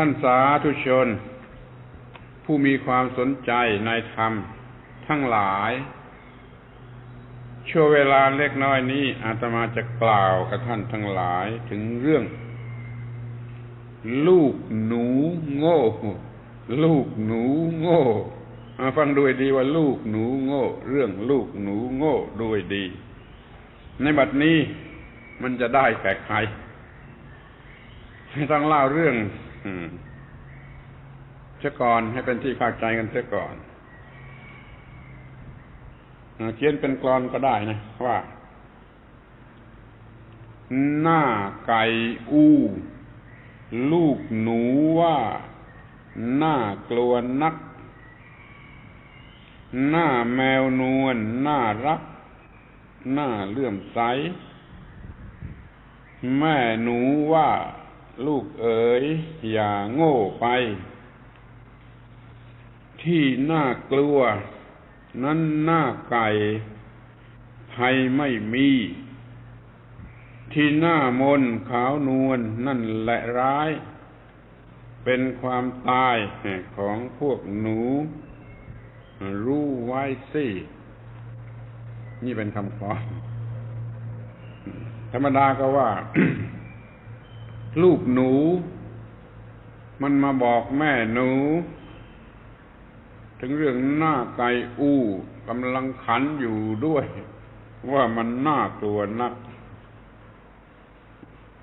ท่านสาธุชน ผู้มีความสนใจในธรรมทั้งหลาย ช่วเวลาเล็กน้อยนี้อาตมาจะกล่าวกับท่านทั้งหลายถึงเรื่อง ลูกหนูโง่ ลูกหนูโง่มาฟังด้วยดีว่าลูกหนูโง่ เรื่องลูกหนูโง่ด้วยดี ในบัดนี้มันจะได้แก่ใครต้องเล่าเรื่อง เสียก่อนให้เป็นที่เข้าใจกันเสียก่อนเขียนเป็นกรอนก็ได้นะว่า หน้าไก่อู้ ลูกหนูว่าหน้ากลัวนัก หน้าแมวนวลน้ารัก หน้าเลื่อมใส แม่หนูว่า ลูกเอ๋ยอย่าโง่ไป ที่น่ากลัว นั้นหน้าไก่ภัยไม่มี ที่หน้ามนขาวนวลนั่นแหละร้าย เป็นความตายของพวกหนู รู้ไว้สิ นี่เป็นคำขอธรรมดาก็ว่า ลูกหนู มันมาบอกแม่หนู ถึงเรื่องหน้าไก่อู้กำลังขันอยู่ด้วย ว่ามันน่ากลัวนัก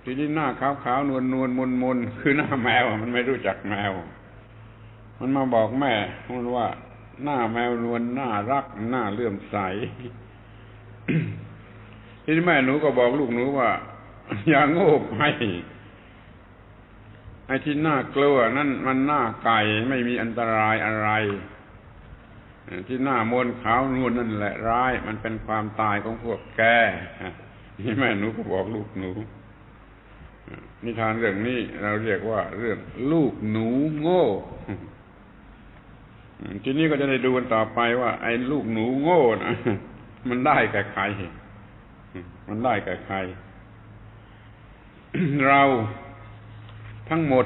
ทีนี้หน้าขาวขาว นวลนวลมนมนคือหน้าแมว มันไม่รู้จักแมว มันมาบอกแม่มันว่า หน้าแมวนวลน้ารักหน้าเลื่อมใสทีนี้แม่หนูก็บอกลูกหนูว่า อย่าโง่ไป ไอ้ที่น่ากลัวนั่นมันหน้าไก่ไม่มีอันตรายอะไร ที่หน้ามนขาวนวลนั่นแหละร้าย มันเป็นความตายของพวกแกนี่แม่หนูก็บอกลูกหนู นิทานเรื่องนี้เราเรียกว่า เรื่องลูกหนูโง่ทีนี้ก็จะได้ดูกันต่อไปว่า ไอ้ลูกหนูโง่นะมันได้แก่ใครมันได้แก่ใครเรา ทั้งหมด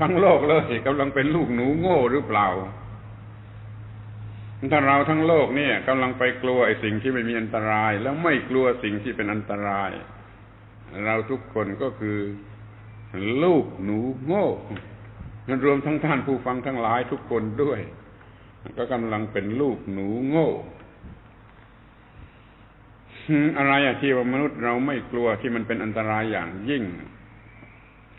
ทั้งโลกเลยกำลังเป็นลูกหนูโง่หรือเปล่า ถ้าเราทั้งโลกเนี่ยกำลังไปกลัวไอ้สิ่งที่ไม่มีอันตราย แล้วไม่กลัวสิ่งที่เป็นอันตราย เราทุกคนก็คือลูกหนูโง่นันรวมทั้งท่านผู้ฟังทั้งหลายทุกคนด้วย ก็กำลังเป็นลูกหนูโง่อะไรอะที่ว่ามนุษย์เราไม่กลัวที่มันเป็นอันตรายอย่างยิ่ง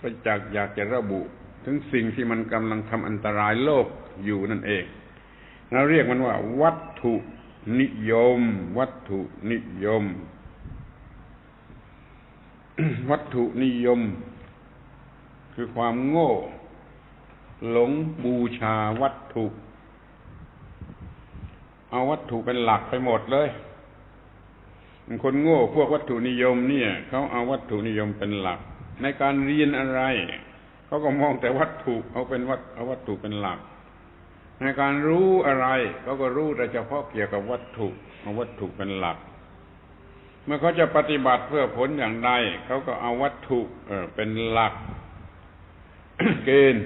ก็จากอยากจะระบุ ถึงสิ่งที่มันกำลังทำอันตรายโลกอยู่นั่นเอง เราเรียกมันว่า วัตถุนิยม วัตถุนิยม วัตถุนิยม คือความโง่ หลงบูชาวัตถุ เอาวัตถุเป็นหลักไปหมดเลยคนโง่พวกวัตถุนิยมเนี่ยเขาเอาวัตถุนิยมเป็นหลัก ในการเรียนอะไร เขาก็มองแต่วัตถุเอาเป็นวัตเอาวัตถุเป็นหลัก ในการรู้อะไรเขาก็รู้แต่เฉพาะเกี่ยวกับวัตถุเอาวัตถุเป็นหลัก เมื่อเขาจะปฏิบัติเพื่อผลอย่างใดเขาก็เอาวัตถุเออเป็นหลัก เกณฑ์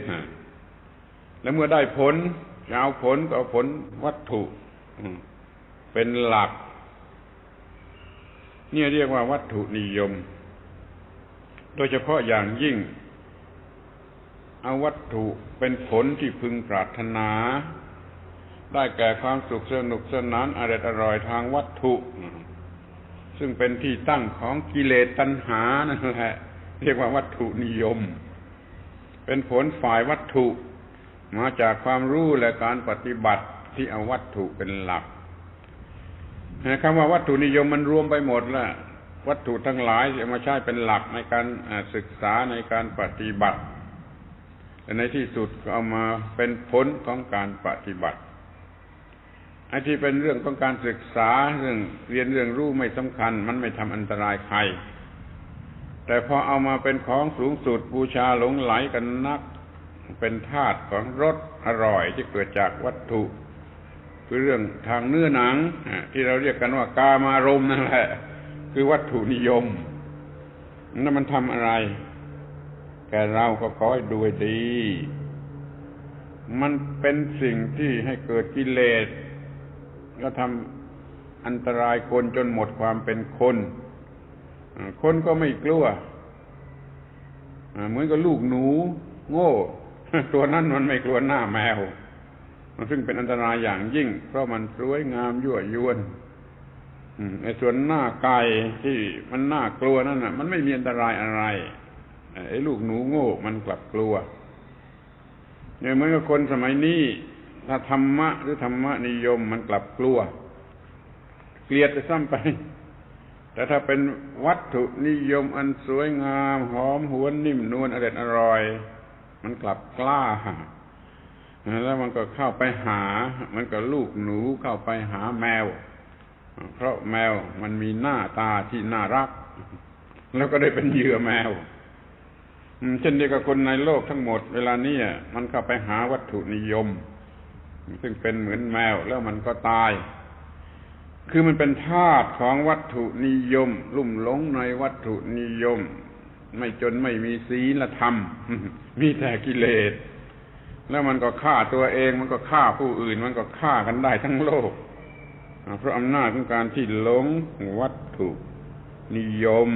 แล้วเมื่อได้ผลจะเอาผลก็เอาผลวัตถุเป็นหลักเนี่ยเรียกว่าวัตถุนิยม โดยเฉพาะอย่างยิ่งเอาวัตถุเป็นผลที่พึงปรารถนา ได้แก่ความสุขสนุกสนานอร่อยอร่อยทางวัตถุ ซึ่งเป็นที่ตั้งของกิเลสตัณหานั่นแหละเรียกว่าวัตถุนิยม เป็นผลฝ่ายวัตถุ มาจากความรู้และการปฏิบัติที่เอาวัตถุเป็นหลักคำว่าวัตถุนิยมมันรวมไปหมดแล้ว วัตถุทั้งหลายจะมาใช้เป็นหลักในการศึกษาในการปฏิบัติแต่ในที่สุดก็เอามาเป็นผลของการปฏิบัติไอ้ที่เป็นเรื่องของการศึกษาเรื่องเรียนเรื่องรู้ไม่สำคัญ มันไม่ทำอันตรายใคร แต่พอเอามาเป็นของสูงสุดบูชาหลงไหลกันนัก เป็นธาตุของรสอร่อยที่เกิดจากวัตถุคือเรื่องทางเนื้อหนังที่เราเรียกกันว่ากามารมนั่นแหละ คือวัตถุนิยมนั่นมันทำอะไร แกเราก็ขอให้ดูดี มันเป็นสิ่งที่ให้เกิดกิเลส ก็ทำอันตรายคนจนหมดความเป็นคน คนก็ไม่กลัว เหมือนกับลูกหนู โง่ ตัวนั้นมันไม่กลัวหน้าแมว มันซึ่งเป็นอันตรายอย่างยิ่ง เพราะมันสวยงามยั่วยวน ไอ้ส่วนหน้าไก่ที่มันน่ากลัวนั่นน่ะ มันไม่มีอันตรายอะไรไอ้ลูกหนูโง่ มันกลับกลัวเนี่ยเหมือนกับคนสมัยนี้ถ้าธรรมะหรือธรรมะนิยมมันกลับกลัว เกลียดจะซ้ำไป แต่ถ้าเป็นวัตถุนิยมอันสวยงามหอมหวนนิ่มนวลอร่อยอร่อย มันกลับกล้าแล้วมันก็เข้าไปหา มันก็ลูกหนูเข้าไปหาแมว เพราะแมวมันมีหน้าตาที่น่ารัก แล้วก็ได้เป็นเหยื่อแมวเช่นเดียวกับคนในโลกทั้งหมด เวลานี้มันเข้าไปหาวัตถุนิยม ซึ่งเป็นเหมือนแมวแล้วมันก็ตาย คือมันเป็นธาตุของวัตถุนิยม ลุ่มหลงในวัตถุนิยม ไม่จนไม่มีศีลธรรม มีแต่กิเลส แล้วมันก็ฆ่าตัวเอง มันก็ฆ่าผู้อื่น มันก็ฆ่ากันได้ทั้งโลก เพราะอำนาจของการที่หลงวัตถุนิยม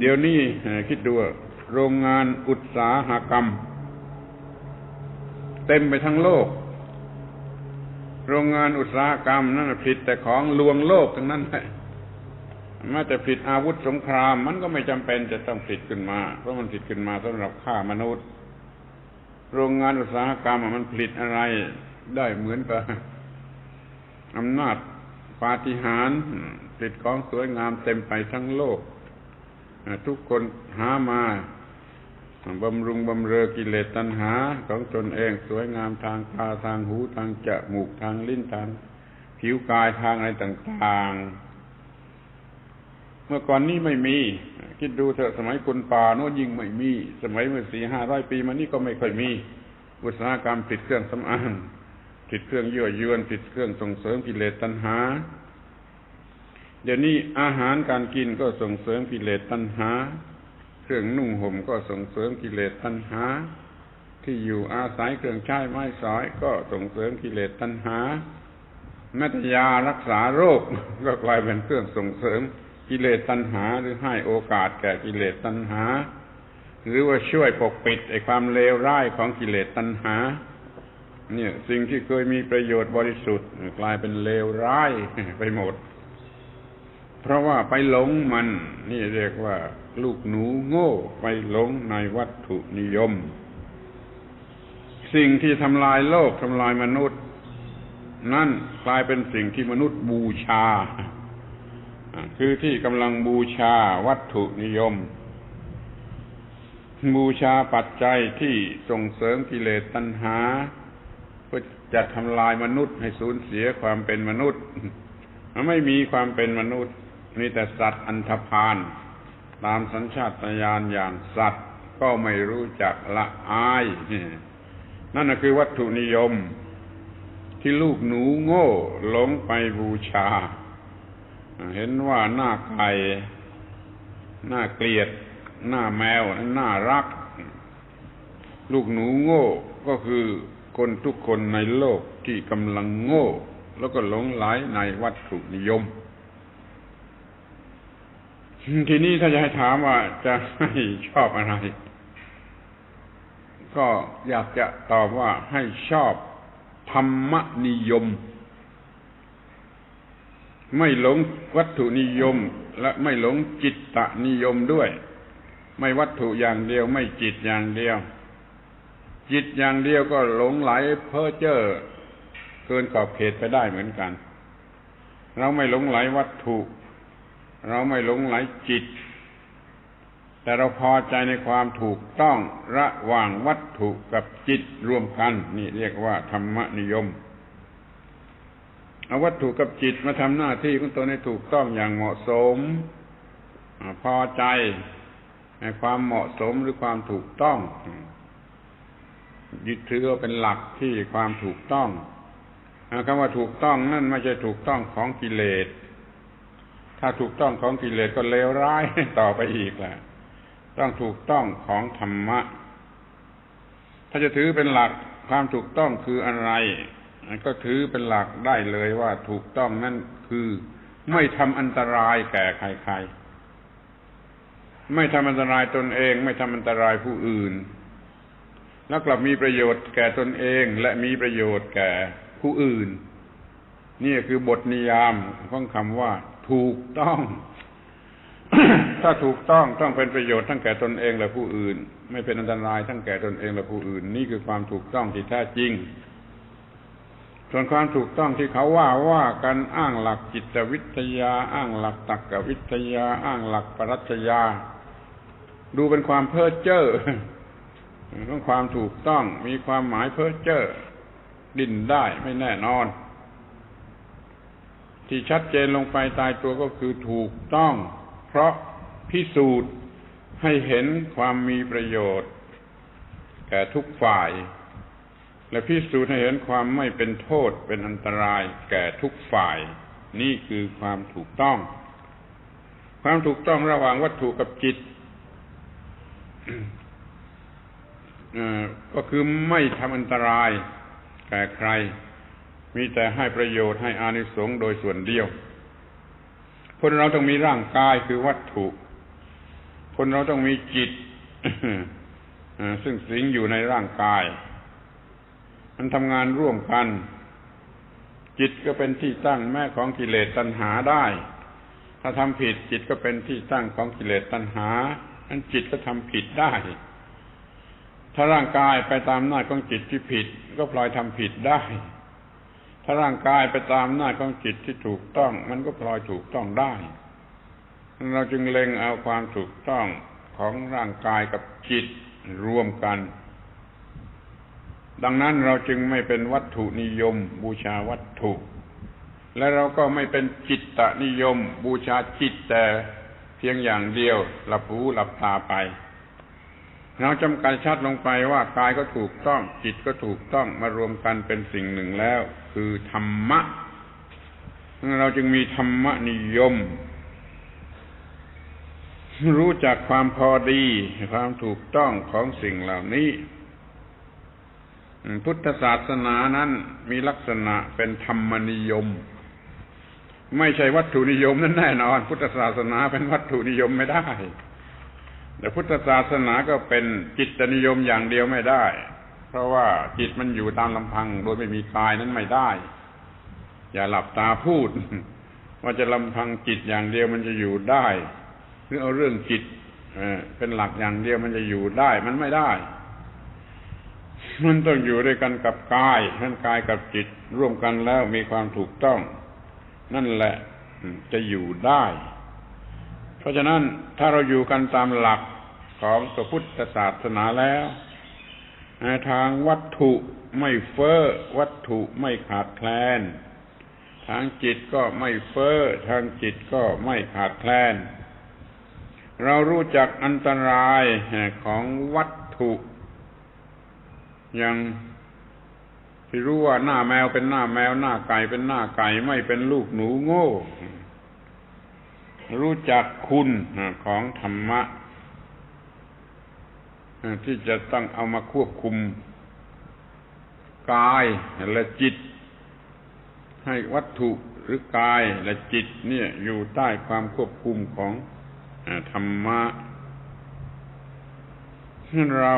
เดี๋ยวนี้คิดดูโรงงานอุตสาหกรรม เต็มไปทั้งโลก โรงงานอุตสาหกรรมนั่นผลิตแต่ของลวงโลกทั้งนั้นแหละแม้แต่ผลิตอาวุธสงคราม มันก็ไม่จำเป็นจะต้องผลิตขึ้นมา เพราะมันผลิตขึ้นมาสำหรับฆ่ามนุษย์ โรงงานอุตสาหกรรมมันผลิตอะไร ได้เหมือนกับอำนาจปาฏิหาริย์ผลิตของสวยงามเต็มไปทั้งโลก ทุกคนหามาบำรุงบำเรอกิเลสตัณหาของตนเองสวยงามทางตาทางหูทางจมูกทางลิ้นทาง ผิวกายทางอะไรต่าง ๆ เมื่อก่อนนี้ไม่มี คิดดูเถอะสมัยคนป่าโน้นยิ่งไม่มี สมัยเมื่อสี่ห้าร้อยปีมานี้ก็ไม่ค่อยมี อุตสาหกรรมผิดเครื่องสำอาง ผิดเครื่องยั่วยวนผิดเครื่องส่งเสริมกิเลสตัณหา เดี๋ยวนี้อาหารการกินก็ส่งเสริมกิเลสตัณหา เครื่องนุ่งห่มก็ส่งเสริมกิเลสตัณหา ที่อยู่อาศัยเครื่องใช้ไม้สอยก็ส่งเสริมกิเลสตัณหาแม้แต่ยารักษาโรคก็กลายเป็นเครื่องส่งเสริมกิเลสตัณหาหรือให้โอกาสแก่กิเลสตัณหา หรือว่าช่วยปกปิดไอ้ความเลวร้ายของกิเลสตัณหา เนี่ย สิ่งที่เคยมีประโยชน์บริสุทธิ์กลายเป็นเลวร้ายไปหมด เพราะว่าไปหลงมัน นี่เรียกว่า ลูกหนูโง่ไปหลงในวัตถุนิยม สิ่งที่ทำลายโลกทำลายมนุษย์ นั่นกลายเป็นสิ่งที่มนุษย์บูชา คือที่กำลังบูชาวัตถุนิยมบูชาปัจจัยที่ส่งเสริมกิเลสตัณหา เพื่อจะทำลายมนุษย์ให้สูญเสียความเป็นมนุษย์ มันไม่มีความเป็นมนุษย์มีแต่สัตว์อันธพาลตามสัญชาตญาณอย่างสัตว์ก็ไม่รู้จักละอาย นั่นคือวัตถุนิยม ที่ลูกหนูโง่หลงไปบูชา เห็นว่าหน้าไก่หน้าเกลียด หน้าแมวน่ารัก ลูกหนูโง่ก็คือ คนทุกคนในโลกที่กำลังโง่ แล้วก็หลงไหลในวัตถุนิยม ทีนี้ถ้าจะให้ถามว่าจะให้ชอบอะไร ก็อยากจะตอบว่าให้ชอบธรรมนิยม ไม่หลงวัตถุนิยม และไม่หลงจิตตนิยมด้วย ไม่วัตถุอย่างเดียว ไม่จิตอย่างเดียว จิตอย่างเดียวก็หลงไหลเพ้อเจ้อเกินขอบเขตไปได้เหมือนกัน เราไม่หลงไหลวัตถุ เราไม่หลงไหลจิต แต่เราพอใจในความถูกต้องระหว่างวัตถุกับจิตรวมกัน นี่เรียกว่าธรรมนิยมเอาวัตถุกับจิตมาทำหน้าที่ของตัวให้ถูกต้องอย่างเหมาะสม พอใจในความเหมาะสมหรือความถูกต้อง ยึดถือเป็นหลักที่ความถูกต้องคำว่าถูกต้องนั่นไม่ใช่ถูกต้องของกิเลส ถ้าถูกต้องของกิเลสก็เลวร้ายต่อไปอีกแหละ ต้องถูกต้องของธรรมะ ถ้าจะถือเป็นหลักความถูกต้องคืออะไร ก็ถือเป็นหลักได้เลยว่าถูกต้องนั่นคือไม่ทำอันตรายแก่ใครๆ ไม่ทำอันตรายตนเอง ไม่ทำอันตรายผู้อื่น แล้วกลับมีประโยชน์แก่ตนเองและมีประโยชน์แก่ผู้อื่น นี่คือบทนิยามของคำว่า ถูกต้อง ถ้าถูกต้องต้องเป็นประโยชน์ทั้งแก่ตนเองและผู้อื่น ไม่เป็นอันตรายทั้งแก่ตนเองและผู้อื่น นี่คือความถูกต้องที่แท้จริง ส่วนความถูกต้องที่เขาว่าว่ากันอ้างหลักจิตวิทยา อ้างหลักตรรกวิทยา อ้างหลักปรัชญาดูเป็นความเพ้อเจ้อ ต้องความถูกต้องมีความหมายเพ้อเจ้อดิ้นได้ไม่แน่นอน ที่ชัดเจนลงไปตายตัวก็คือถูกต้อง เพราะพิสูจน์ให้เห็นความมีประโยชน์ แก่ทุกฝ่าย และพิสูจน์ให้เห็นความไม่เป็นโทษเป็นอันตรายแก่ทุกฝ่าย นี่คือความถูกต้อง ความถูกต้องระหว่างวัตถุกับจิต ก็คือไม่ทำอันตรายแก่ใคร มีแต่ให้ประโยชน์ให้อานิสงส์โดยส่วนเดียว คนเราต้องมีร่างกายคือวัตถุ คนเราต้องมีจิตซึ่งสิงอยู่ในร่างกาย มันทำงานร่วมกัน จิตก็เป็นที่ตั้งแม่ของกิเลสตัณหาได้ ถ้าทำผิดจิตก็เป็นที่ตั้งของกิเลสตัณหาอันจิตก็ทำผิดได้ ถ้าร่างกายไปตามหน้าของจิตที่ผิด ก็พลอยทำผิดได้ ถ้าร่างกายไปตามหน้าของจิตที่ถูกต้อง มันก็พลอยถูกต้องได้ เราจึงเล็งเอาความถูกต้องของร่างกายกับจิตรวมกัน ดังนั้นเราจึงไม่เป็นวัตถุนิยม บูชาวัตถุ และเราก็ไม่เป็นจิตตนิยม บูชาจิตแต่เพียงอย่างเดียวหลับหูหลับตาไป เราจำกัดชัดลงไปว่ากายก็ถูกต้อง จิตก็ถูกต้องมารวมกันเป็นสิ่งหนึ่งแล้ว คือธรรมะ เราจึงมีธรรมนิยม รู้จักความพอดี ความถูกต้องของสิ่งเหล่านี้ พุทธศาสนานั้นมีลักษณะเป็นธรรมนิยม ไม่ใช่วัตถุนิยมนั่นแน่นอน พุทธศาสนาเป็นวัตถุนิยมไม่ได้ แต่พุทธศาสนาก็เป็นจิตนิยมอย่างเดียวไม่ได้ เพราะว่าจิตมันอยู่ตามลำพัง โดยไม่มีกายนั้นไม่ได้ อย่าหลับตาพูด ว่าจะลำพังจิตอย่างเดียวมันจะอยู่ได้หรือเอาเรื่องจิตเป็นหลักอย่างเดียวมันจะอยู่ได้มันไม่ได้ มันต้องอยู่ด้วยกันกับกายท่นกายกับจิตร่วมกันแล้วมีความถูกต้อง นั่นแหละจะอยู่ได้ ราะฉะนั้นถ้าเราอยู่กันตามหลักของพระพุทธศาสนาแล้วทางวัตถุไม่เฟ้อวัตถุไม่ขาดแคลน ทางจิตก็ไม่เฟ้อทางจิตก็ไม่ขาดแคลน เรารู้จักอันตรายของวัตถุอย่างที่รู้ว่าหน้าแมวเป็นหน้าแมวหน้าไก่เป็นหน้าไก่ไม่เป็นลูกหนูโง่ รู้จักคุณของธรรมะ ที่จะต้องเอามาควบคุมกายและจิต ให้วัตถุหรือกายและจิตเนี่ยอยู่ใต้ความควบคุมของธรรมะเรา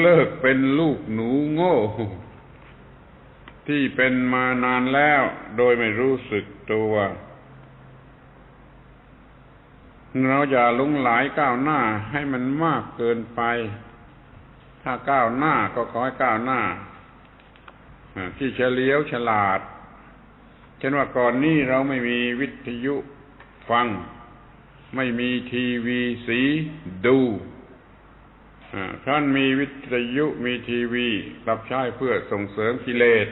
เลิกเป็นลูกหนูโง่ ที่เป็นมานานแล้วโดยไม่รู้สึกตัว เราอย่าลุงหลายก้าวหน้าให้มันมากเกินไป ถ้าก้าวหน้าก็ขอให้ก้าวหน้าที่เฉลียวฉลาดเช่นว่าก่อนนี้เราไม่มีวิทยุฟัง ไม่มีทีวีสีดูท่านมีวิทยุมีทีวีรับใช้เพื่อส่งเสริมกิเลส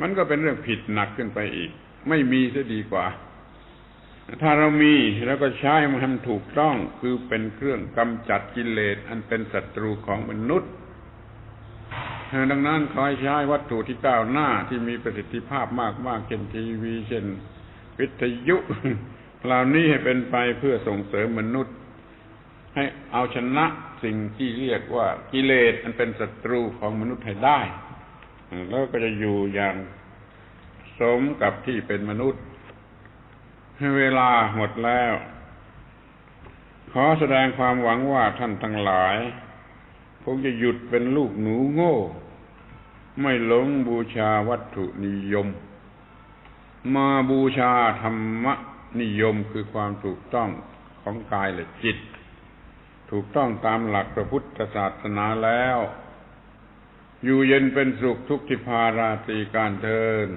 มันก็เป็นเรื่องผิดหนักขึ้นไปอีก ไม่มีซะดีกว่า ถ้าเรามีแล้วก็ใช้มันทำถูกต้องคือเป็นเครื่องกำจัดกิเลสอันเป็นศัตรูของมนุษย์ดังนั้นขอให้ใช้วัตถุที่ก้าวหน้าที่มีประสิทธิภาพมากมากเช่นทีวีเช่นวิทยุเหล่านี้ให้เป็นไปเพื่อส่งเสริมมนุษย์ ให้เอาชนะสิ่งที่เรียกว่ากิเลสอันเป็นศัตรูของมนุษย์ให้ได้ แล้วก็จะอยู่อย่างสมกับที่เป็นมนุษย์ เวลาหมดแล้ว ขอแสดงความหวังว่าท่านทั้งหลายคงจะหยุดเป็นลูกหนูโง่ ไม่หลงบูชาวัตถุนิยม มาบูชาธรรมนิยมคือความถูกต้องของกายและจิต ถูกต้องตามหลักพระพุทธศาสนาแล้ว อยู่เย็นเป็นสุขทุกทิพาราตรีการเทิน